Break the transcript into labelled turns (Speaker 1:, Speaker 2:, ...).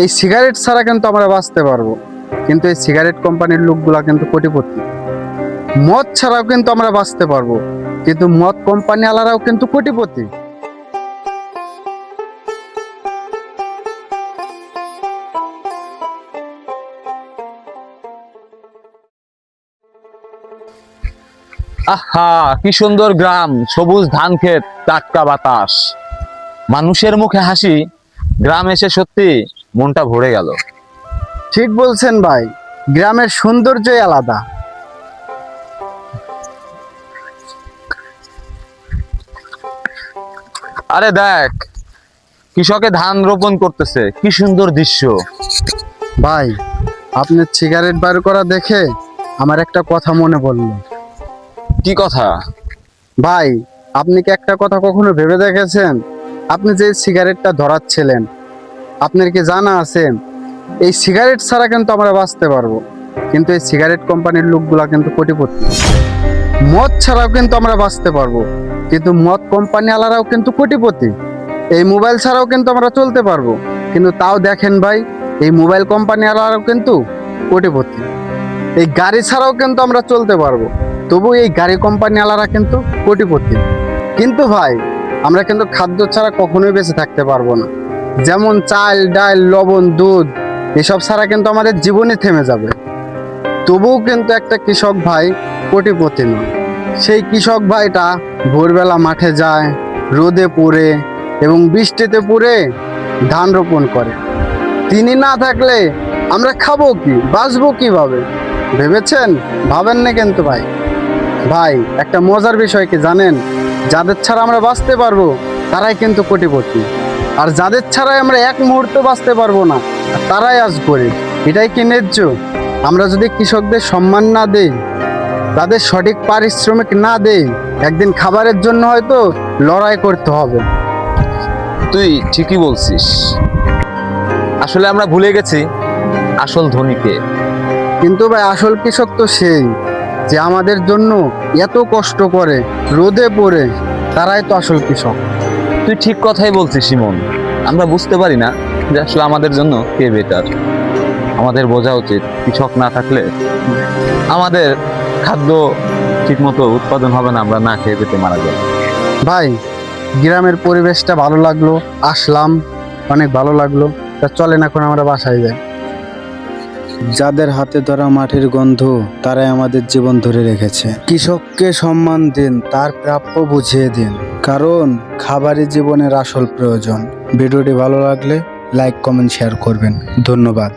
Speaker 1: এই সিগারেট ছাড়া কিন্তু আমরা বাঁচতে পারব। কিন্তু এই সিগারেট কোম্পানির লোকগুলা কিন্তু কোটিপতি। মদ ছাড়াও কিন্তু আমরা বাঁচতে পারব। কিন্তু মদ কোম্পানি আলারাও কিন্তু কোটিপতি।
Speaker 2: আহা, কি সুন্দর গ্রাম, সবুজ ধান ক্ষেত, টাটকা বাতাস। মানুষের মুখে হাসি, গ্রাম এসে সত্যি মনটা ভরে গেল।
Speaker 1: ঠিক বলছেন ভাই গ্রামের সৌন্দর্যই আলাদা।
Speaker 2: আরে দেখ কৃষকে ধান রোপণ করতেছে কি সুন্দর দৃশ্য।
Speaker 1: ভাই আপনি সিগারেট বার করা দেখে আমার একটা কথা মনে পড়ল।
Speaker 2: কি কথা?
Speaker 1: ভাই আপনি কি একটা কথা কখনো ভেবে দেখেছেন? আপনি যে সিগারেটটা ধরাচ্ছিলেন আপনার কি জানা আছে? এই সিগারেট ছাড়া কিন্তু আমরা বাঁচতে পারব। কিন্তু এই সিগারেট কোম্পানির লোকগুলা কিন্তু কোটিপতি। মদ ছাড়াও কিন্তু আমরা বাঁচতে পারব। কিন্তু মদ কোম্পানি আলারাও কিন্তু কোটিপতি। এই মোবাইল ছাড়াও কিন্তু আমরা চলতে পারব। কিন্তু তাও দেখেন ভাই, এই মোবাইল কোম্পানি আলারাও কিন্তু কোটিপতি। এই গাড়ি ছাড়াও কিন্তু আমরা চলতে পারব। তবু এই গাড়ি কোম্পানি আলারা কিন্তু কোটিপতি। কিন্তু ভাই, আমরা কিন্তু খাদ্য ছাড়া কখনোই বেঁচে থাকতে পারব না। যেমন চাল, ডাল, লবণ, দুধ, এসব ছাড়া কিন্তু আমাদের জীবনে থেমে যাবে। তবুও কিন্তু একটা কৃষক ভাই কোটিপতি নয়। সেই কৃষক ভাইটা ভোরবেলা মাঠে যায়, রোদে পড়ে এবং বৃষ্টিতে পড়ে ধান রোপণ করে। তিনি না থাকলে আমরা খাব কি, বাঁচবো কীভাবে? ভেবেছেন? ভাবেন না কিন্তু ভাই। ভাই, একটা মজার বিষয় কি জানেন? যাদের ছাড়া আমরা বাঁচতে পারব, তারাই কিন্তু কোটিপতি। আর যাদের ছাড়াই আমরা এক মুহূর্ত বাঁচতে পারব না তারাই আজ গরিব। এটাই কি ন্যায্য? আমরা যদি কৃষকদের সম্মান না দেই তাদের সঠিক পারিশ্রমিক না দেই একদিন খাবারের জন্য হয়তো লড়াই করতে হবে।
Speaker 2: তুই ঠিকই বলছিস। আসলে আমরা ভুলে গেছি আসল ধনীকে।
Speaker 1: কিন্তু ভাই আসল কৃষক তো সেই যে আমাদের জন্য এত কষ্ট করে রোদে পড়ে তারাই তো আসল কৃষক।
Speaker 2: তুই ঠিক কথাই বলছিস সিমন আমরা বুঝতে পারি না যে আসলে আমাদের জন্য কে বেটার আমাদের বোঝা উচিত কৃষক না থাকলে আমাদের খাদ্য ঠিকমতো উৎপাদন হবে না আমরা না খেয়ে পেতে মারা যাব।
Speaker 1: ভাই গ্রামের পরিবেশটা ভালো লাগল আসলাম অনেক ভালো লাগল। তা চলেন এখন আমরা বাসায় যাই। যাদের হাতে ধরা মাটির গন্ধ তারাই আমাদের জীবন ধরে রেখেছে। কৃষককে সম্মান দিন তার প্রাপ্য বুঝিয়ে দিন। কারণ খাবারই জীবনের আসল প্রয়োজন। ভিডিওটি ভালো লাগলে লাইক কমেন্ট শেয়ার করবেন। ধন্যবাদ।